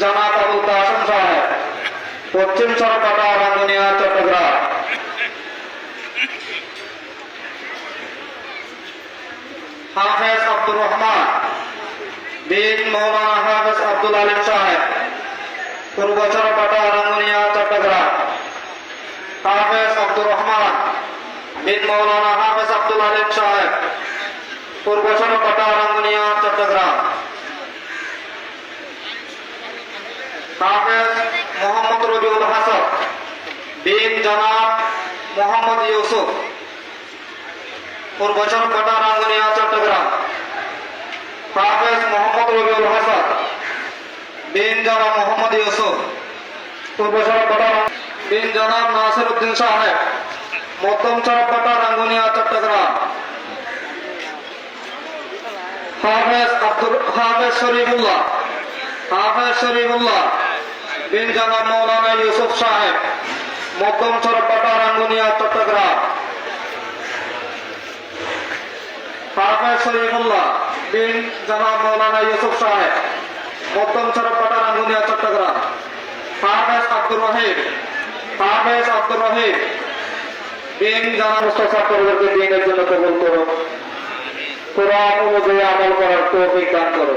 জনাব আবুল কাসম সাহেব পশ্চিম সরকাটা রাঙ্গুনিয়া চট্টগ্রাম হাফেজ আব্দুর রহমান বিন মৌলানা হাফেজ আব্দুল আলিম সাহেব পূর্ব চরপাটা রাঙ্গুনিয়া চট্টগ্রাম হাফেজ আব্দুর রহমান বিন মৌলানা হাফেজ আব্দুল আলিম সাহেব পূর্ব চরপাটা রাঙ্গুনিয়া চট্টগ্রাম হাফেজ মোহাম্মদ রবিউল হাসান। বিন জনাব মোহাম্মদ ইউসুফ। পূর্বচর কটা রাঙ্গুনিয়া চট্টগ্রাম? হাফেজ মোহাম্মদ রবিউল হাসান। বিন জনাব মোহাম্মদ ইউসুফ। পূর্বচর কটা বিন জনাব নাসির উদ্দিন সাহেব। মধ্যম চরপটা রাঙ্গুনিয়া চট্টগ্রাম? হাফেজ আব্দুল হাফেজ শরীফুল্লাহ। হাফেজ শরীফুল্লাহ। বিন জনাব মৌলানা ইউসুফ সাহেব মধ্যম চরপটা রাঙ্গুনিয়া চট্টগ্রাম। হাফেজ শরীফুল্লাহ বিন জনাব মৌলানা ইউসুফ সাহেব মধ্যম চরপটা রাঙ্গুনিয়া চট্টগ্রাম। হাফেজ আব্দুর রহিম হাফেজ আব্দুর রহিম বিন জনাব মুস্তফা পরিবারকে দিনের জন্য কবুল করো কোরআন অনুযায়ী আমল করার তৌফিক দান করো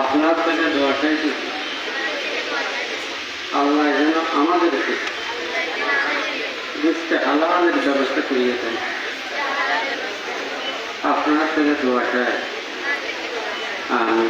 আপনার থেকে দোয়াটাই কি আল্লাহ যেন আমাদেরকে বুঝতে হালালের ব্যবস্থা করিয়ে দেন আপনার থেকে দোয়াটাই আমি